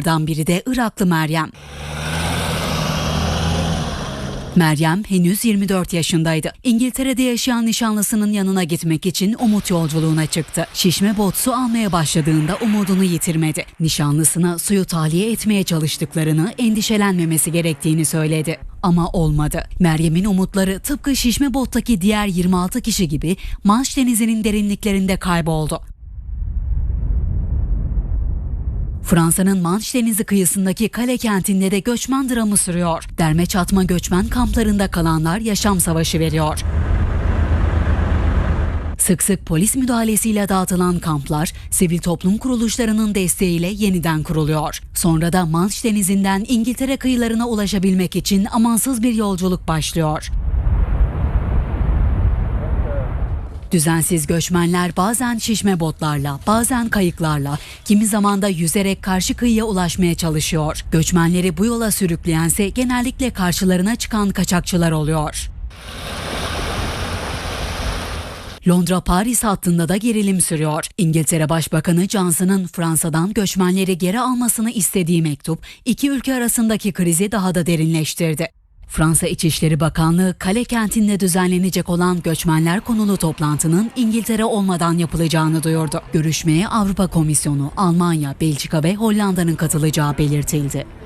kadınlardan biri de Iraklı Meryem. Meryem henüz 24 yaşındaydı. İngiltere'de yaşayan nişanlısının yanına gitmek için umut yolculuğuna çıktı. Şişme bot su almaya başladığında umudunu yitirmedi. Nişanlısına suyu tahliye etmeye çalıştıklarını, endişelenmemesi gerektiğini söyledi. Ama olmadı. Meryem'in umutları tıpkı şişme bottaki diğer 26 kişi gibi Manş Denizi'nin derinliklerinde kayboldu. Fransa'nın Manş Denizi kıyısındaki kale kentinde de göçmen dramı sürüyor. Derme çatma göçmen kamplarında kalanlar yaşam savaşı veriyor. Sık sık polis müdahalesiyle dağıtılan kamplar sivil toplum kuruluşlarının desteğiyle yeniden kuruluyor. Sonra da Manş Denizi'nden İngiltere kıyılarına ulaşabilmek için amansız bir yolculuk başlıyor. Düzensiz göçmenler bazen şişme botlarla, bazen kayıklarla, kimi zaman da yüzerek karşı kıyıya ulaşmaya çalışıyor. Göçmenleri bu yola sürükleyense genellikle karşılarına çıkan kaçakçılar oluyor. Londra-Paris hattında da gerilim sürüyor. İngiltere Başbakanı Johnson'ın Fransa'dan göçmenleri geri almasını istediği mektup iki ülke arasındaki krizi daha da derinleştirdi. Fransa İçişleri Bakanlığı kale kentinde düzenlenecek olan göçmenler konulu toplantının İngiltere olmadan yapılacağını duyurdu. Görüşmeye Avrupa Komisyonu, Almanya, Belçika ve Hollanda'nın katılacağı belirtildi.